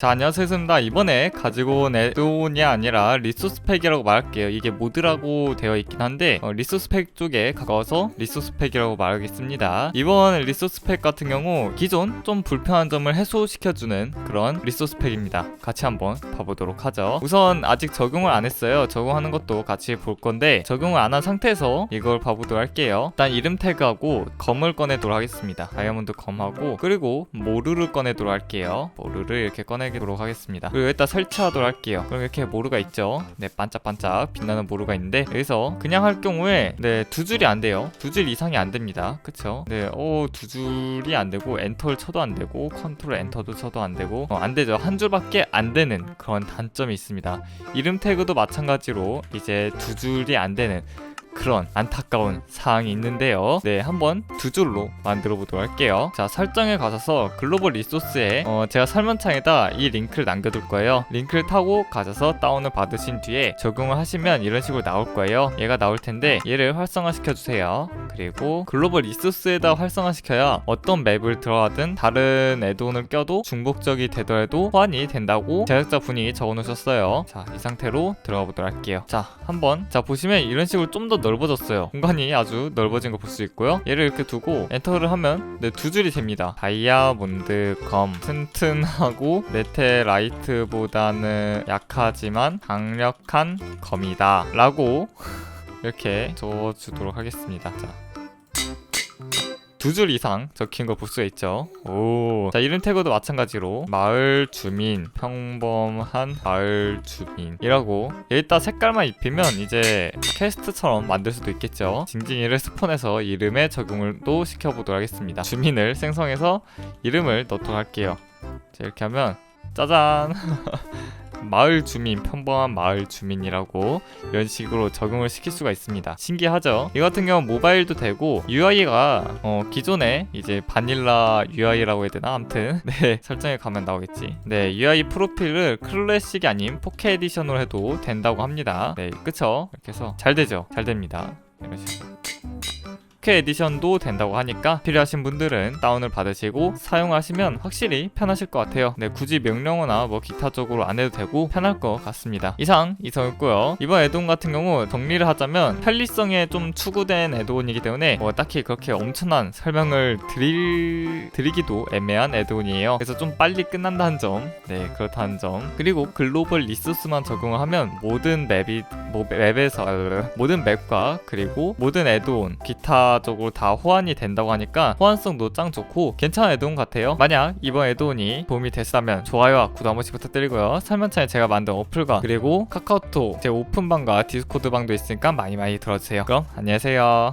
자 안녕하세요. 습니다 이번에 가지고 온 에드온이 아니라 리소스 팩이라고 말할게요. 이게 모드라고 되어 있긴 한데 어, 리소스 팩 쪽에 가까워서 리소스 팩이라고 말하겠습니다. 이번 리소스 팩 같은 경우 기존 좀 불편한 점을 해소시켜주는 그런 리소스 팩입니다. 같이 한번 봐보도록 하죠. 우선 아직 적용을 안 했어요. 적용하는 것도 같이 볼 건데 적용을 안 한 상태에서 이걸 봐보도록 할게요. 일단 이름 태그하고 검을 꺼내도록 하겠습니다. 다이아몬드 검하고 그리고 모르를 꺼내도록 할게요. 모르를 이렇게 꺼내 도록 하겠습니다. 그리고 여기다 설치하도록 할게요. 그럼 이렇게 모르가 있죠? 네 반짝반짝 빛나는 모르가 있는데 여기서 그냥 할 경우에 네두 줄이 안 돼요. 두 줄 이상이 안 됩니다. 그쵸? 네오두 줄이 안 되고 엔터를 쳐도 안 되고 컨트롤 엔터도 쳐도 안 되고 어, 안 되죠. 한 줄밖에 안 되는 그런 단점이 있습니다. 이름 태그도 마찬가지로 이제 두 줄이 안 되는 그런 안타까운 사항이 있는데요. 네, 한번 두 줄로 만들어 보도록 할게요. 자, 설정에 가셔서 글로벌 리소스에 어, 제가 설문창에다 이 링크를 남겨둘 거예요. 링크를 타고 가셔서 다운을 받으신 뒤에 적용을 하시면 이런 식으로 나올 거예요. 얘가 나올 텐데 얘를 활성화 시켜 주세요. 그리고 글로벌 리소스에다 활성화 시켜야 어떤 맵을 들어가든 다른 애드온을 껴도 중복적이 되더라도 호환이 된다고 제작자 분이 적어놓으셨어요. 자, 이 상태로 들어가 보도록 할게요. 자, 한번 자 보시면 이런 식으로 좀 더 넓어졌어요. 공간이 아주 넓어진 거 볼 수 있고요. 얘를 이렇게 두고 엔터를 하면 네, 두 줄이 됩니다. 다이아몬드 검 튼튼하고 메테라이트보다는 약하지만 강력한 검이다. 라고 이렇게 적어주도록 하겠습니다. 자. 두 줄 이상 적힌 거 볼 수 있죠. 오. 자, 이름 태그도 마찬가지로 마을 주민, 평범한 마을 주민이라고 여기다 색깔만 입히면 이제 퀘스트처럼 만들 수도 있겠죠. 징징이를 스폰해서 이름에 적용을 또 시켜보도록 하겠습니다. 주민을 생성해서 이름을 넣도록 할게요. 자, 이렇게 하면 짜잔. 마을 주민, 평범한 마을 주민이라고 이런 식으로 적용을 시킬 수가 있습니다. 신기하죠? 이 같은 경우 모바일도 되고 UI가 어, 기존에 이제 바닐라 UI라고 해야 되나? 아무튼 네 설정에 가면 나오겠지. 네 UI 프로필을 클래식이 아닌 4K 에디션으로 해도 된다고 합니다. 네 그쵸? 이렇게 해서 잘 되죠? 잘 됩니다. 이런 식으로. 4K 에디션도 된다고 하니까 필요하신 분들은 다운을 받으시고 사용하시면 확실히 편하실 것 같아요. 네, 굳이 명령어나 뭐 기타 쪽으로 안 해도 되고 편할 것 같습니다. 이상 이성이었고요. 이번 애드온 같은 경우 정리를 하자면 편리성에 좀 추구된 애드온이기 때문에 뭐 딱히 그렇게 엄청난 설명을 드릴 드리기도 애매한 애드온이에요. 그래서 좀 빨리 끝난다는 점, 네 그렇다는 점. 그리고 글로벌 리소스만 적용을 하면 모든 맵이 뭐 맵에서 모든 맵과 그리고 모든 애드온 기타 쪽으로 다 호환이 된다고 하니까 호환성도 짱 좋고 괜찮은 애드온 같아요. 만약 이번 애드온이 도움이 됐다면 좋아요와 구독 한 번씩 부탁드리고요. 설명창에 제가 만든 어플과 그리고 카카오톡 제 오픈방과 디스코드방도 있으니까 많이 많이 들어주세요. 그럼 안녕히 계세요.